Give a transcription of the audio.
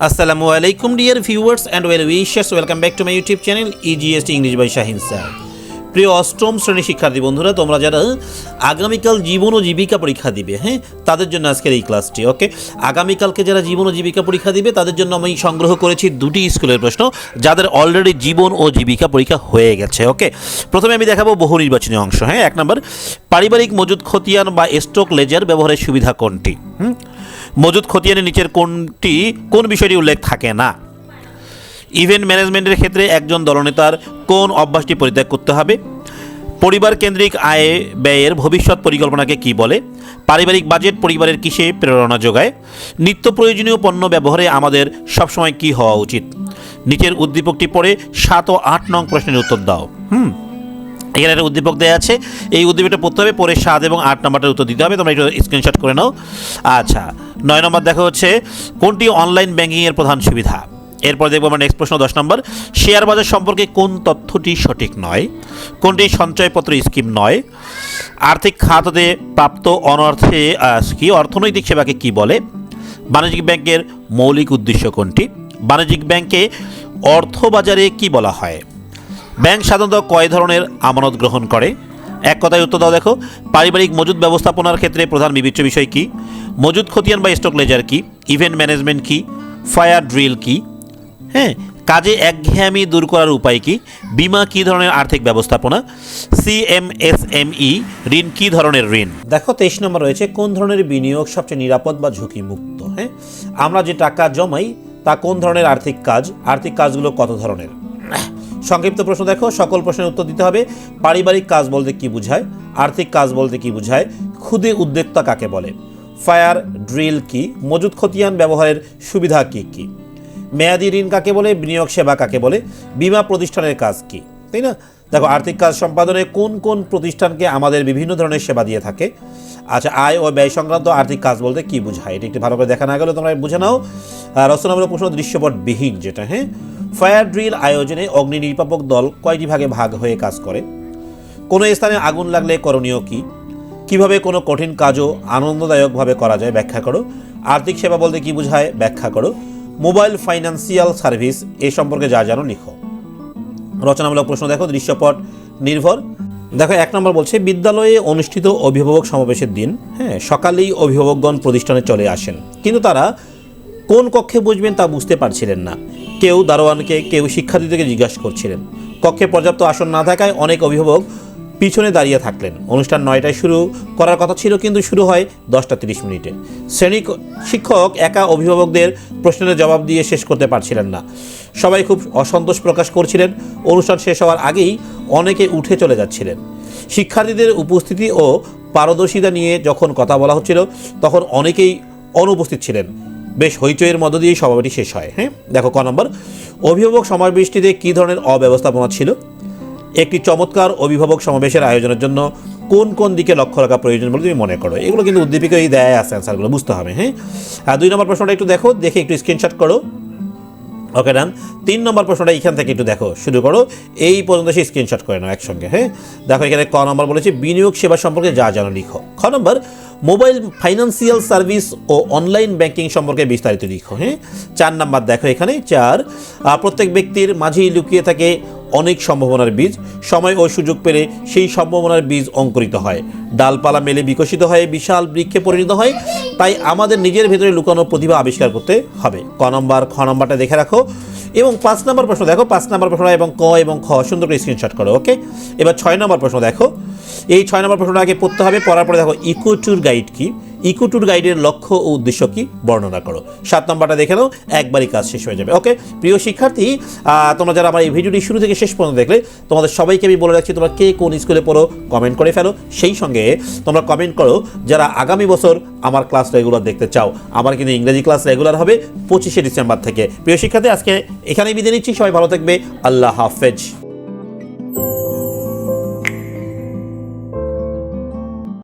আসসালামু আলাইকুম dear viewers and well wishers welcome back to my YouTube channel EGST English by Shahin sir প্রিয় অষ্টম শ্রেণির শিক্ষার্থী বন্ধুরা, তোমরা যারা আগামীকাল জীবন ও জীবিকা পরীক্ষা দিবে হ্যাঁ তাদের জন্য আজকের এই ক্লাসটি, ওকে? আগামীকালকে যারা জীবন ও জীবিকা পরীক্ষা দিবে, তাদের জন্য আমি সংগ্রহ করেছি দুটি স্কুলের প্রশ্ন, যাদের অলরেডি জীবন ও জীবিকা পরীক্ষা হয়ে গেছে, ওকে? প্রথমে আমি দেখাবো বহু নির্বাচনী অংশ হ্যাঁ এক নম্বর, পারিবারিক মজুদ খতিয়ান বা স্টক লেজার ব্যবহারের সুবিধা কোনটি? হুম? মজুদ খতিয়ানের নিচের কোনটি, কোন বিষয়টি উল্লেখ থাকে না? ইভেন্ট ম্যানেজমেন্টের ক্ষেত্রে একজন দলনেতার কোন অভ্যাসটি পরিত্যাগ করতে হবে? পরিবার কেন্দ্রিক আয় ব্যয়ের ভবিষ্যৎ পরিকল্পনাকে কি বলে? পারিবারিক বাজেট পরিবারের কিসে প্রেরণা যোগায়? নিত্য প্রয়োজনীয় পণ্য ব্যবহারে আমাদের সবসময় কি হওয়া উচিত? নিচের উদ্দীপকটি পড়ে সাত ও আট নং প্রশ্নের উত্তর দাও। হুম? এখানে একটা উদ্দীপক দেওয়া আছে। এই উদ্দীপকটা পড়তে হবে পরে সাত এবং আট নাম্বারটার উত্তর দিতে হবে। তোমরা একটু স্ক্রিনশট করে নাও। আচ্ছা নয় নম্বর দেখা হচ্ছে, কোনটি অনলাইন ব্যাঙ্কিংয়ের প্রধান সুবিধা? এরপর দেখব আমরা নেক্সট প্রশ্ন দশ নম্বর। শেয়ার বাজার সম্পর্কে কোন তথ্যটি সঠিক নয়? কোনটি সঞ্চয়পত্র স্কিম নয়? আর্থিক খাততে প্রাপ্ত অনর্থে কি অর্থনৈতিক সেবাকে কি বলে? বাণিজ্যিক ব্যাংকের মৌলিক উদ্দেশ্য কোনটি? বাণিজ্যিক ব্যাংকে অর্থ বাজারে কি বলা হয়? ব্যাংক সাধারণত কয় ধরনের আমানত গ্রহণ করে? এক কথায় উত্তর দাও দেখো। পারিবারিক মজুদ ব্যবস্থাপনার ক্ষেত্রে প্রধান বিবেচ্য বিষয় কি? মজুদ খতিয়ান বা স্টক লেজার কি? ইভেন্ট ম্যানেজমেন্ট কি? ফায়ার ড্রিল কি? হ্যাঁ কাজে একঘেয়ামি দূর করার উপায় কি? বিমা কি ধরনের আর্থিক ব্যবস্থাপনা? সিএমএসএমই ঋণ কি ধরনের ঋণ? দেখো, তেইশ নম্বর রয়েছে, কোন ধরনের বিনিয়োগ সবচেয়ে নিরাপদ বা ঝুঁকিমুক্ত? হ্যাঁ আমরা যে টাকা জমাই, তা কোন ধরনের আর্থিক কাজ? আর্থিক কাজগুলো কত ধরনের? সংক্ষিপ্ত প্রশ্ন দেখো, সকল প্রশ্নের উত্তর দিতে হবে, পারিবারিক কাজ বলতে কি বোঝায়? আর্থিক কাজ বলতে কি বোঝায়? ক্ষুদে উদ্যোক্তা কাকে বলে? ফায়ার, ড্রিল কি? মজুদ খতিয়ান ব্যবহারের সুবিধা কি কি? মেয়াদি ঋণ কাকে বলে? বিনিয়োগ সেবা কাকে বলে? বিমা প্রতিষ্ঠানের কাজ কি? তাই না? দেখো, আর্থিক কাজ সম্পাদনে কোন কোন প্রতিষ্ঠানকে আমাদের বিভিন্ন ধরনের সেবা দিয়ে থাকে? আচ্ছা আয় ও ব্যয় সংক্রান্ত আর্থিক কাজ বলতে কি বোঝায়? এটা একটু ভালো করে দেখা না গেলে তোমরা বুঝে নাও। রচনামূলক প্রশ্ন, দৃশ্যপটবিহীন যেটা হ্যাঁ? ফায়ার ড্রিল আয়োজনে অগ্নি নির্বাপক দল কয়টি ভাগে ভাগ হয়ে কাজ করে? কোনো স্থানে আগুন লাগলে করণীয় কি? কীভাবে কোনো কঠিন কাজও আনন্দদায়কভাবে করা যায়? ব্যাখ্যা করো। আর্থিক সেবা বলতে কি বোঝায়? ব্যাখ্যা করো। মোবাইল ফাইন্যান্সিয়াল সার্ভিস এ সম্পর্কে যা জানো লিখো। রচনামূলক প্রশ্ন দেখো, দৃশ্যপট নির্ভর। দেখো, এক নম্বর বলছে, বিদ্যালয়ে অনুষ্ঠিত অভিভাবক সমাবেশের দিন হ্যাঁ সকালেই অভিভাবকগণ প্রতিষ্ঠানে চলে আসেন। কিন্তু তারা কোন কক্ষে বসবেন তা বুঝতে পারছিলেন না। কেউ দারোয়ানকে, কেউ শিক্ষার্থীদেরকে জিজ্ঞাসা করছিলেন। কক্ষে পর্যাপ্ত আসন না থাকায় অনেক অভিভাবক পিছনে দাঁড়িয়ে থাকলেন। অনুষ্ঠান নয়টায় শুরু করার কথা ছিল, কিন্তু শুরু হয় দশটা তিরিশ মিনিটে। শ্রেণি শিক্ষক, একা অভিভাবকদের প্রশ্নের জবাব দিয়ে শেষ করতে পারছিলেন না। সবাই খুব অসন্তোষ প্রকাশ করছিলেন। অনুষ্ঠান শেষ হওয়ার আগেই অনেকে উঠে চলে যাচ্ছিলেন। শিক্ষার্থীদের উপস্থিতি ও পারদর্শিতা নিয়ে যখন কথা বলা হচ্ছিল, তখন অনেকেই অনুপস্থিত ছিলেন। বেশ হইচইয়ের মধ্য দিয়েই সভাটি শেষ হয়। হ্যাঁ দেখো ক নম্বর। অভিভাবক সমাবেশটিতে কী ধরনের অব্যবস্থাপনা ছিল? একটি চমৎকার অভিভাবক সমাবেশের আয়োজনের জন্য কোন কোন দিকে লক্ষ্য রাখা প্রয়োজন বলে তুমি মনে করো? এগুলো কিন্তু উদ্দীপিকাই দেয় আছে অ্যান্সারগুলো বুঝতে হবে হ্যাঁ? আর দুই নম্বর প্রশ্নটা একটু দেখো, দেখে একটু স্ক্রিনশট করো। ওকে ডান তিন নম্বর প্রশ্নটা এখান থেকে একটু দেখো, শুরু করো। এই পর্যন্ত সেই স্ক্রিনশট করে নাও একসঙ্গে হ্যাঁ? দেখো এখানে ক নম্বর বলেছে, বিনিয়োগ সেবা সম্পর্কে যা জানো লিখো। খ নম্বর, মোবাইল ফাইন্যান্সিয়াল সার্ভিস ও অনলাইন ব্যাংকিং সম্পর্কে বিস্তারিত লিখো হ্যাঁ? চার নম্বর দেখো এখানে, চার প্রত্যেক ব্যক্তির মাঝেই লুকিয়ে থাকে অনেক সম্ভাবনার বীজ, সময় ও সুযোগ পেলে সেই সম্ভাবনার বীজ অঙ্কুরিত হয়। ডালপালা মেলে বিকশিত হয়ে বিশাল বৃক্ষে পরিণত হয়, তাই আমাদের নিজের ভেতরে লুকানো প্রতিভা আবিষ্কার করতে হবে। ক নম্বর, খ নম্বরটা দেখে রাখো। এবং পাঁচ নম্বর প্রশ্ন দেখো, পাঁচ নম্বর প্রশ্ন এবং ক এবং খ, সুন্দর করে স্ক্রিনশট করো ওকে এবার ছয় নম্বর প্রশ্ন দেখো। এই ছয় নম্বর প্রশ্নটা আগে পড়তে হবে, পড়ার পরে দেখো ইকো ট্যুর গাইড কি? ইকো ট্যুর গাইডের লক্ষ্য ও উদ্দেশ্য কি বর্ণনা করো। সাত নম্বরটা দেখে নাও, একবারই কাজ শেষ হয়ে যাবে। ওকে, প্রিয় শিক্ষার্থী তোমরা যারা আমার এই ভিডিওটি শুরু থেকে শেষ পর্যন্ত দেখলে, তোমাদের সবাইকে আমি বলে রাখছি, তোমরা কে কোন স্কুলে পড়ো কমেন্ট করে ফেলো। সেই সঙ্গে তোমরা কমেন্ট করো, যারা আগামী বছর আমার ক্লাস রেগুলার দেখতে চাও, আমার কিন্তু ইংরেজি ক্লাস রেগুলার হবে পঁচিশে ডিসেম্বর থেকে। প্রিয় শিক্ষার্থী, আজকে এখানেই বিদায় নিচ্ছি, সবাই ভালো থাকবে, আল্লাহ হাফেজ।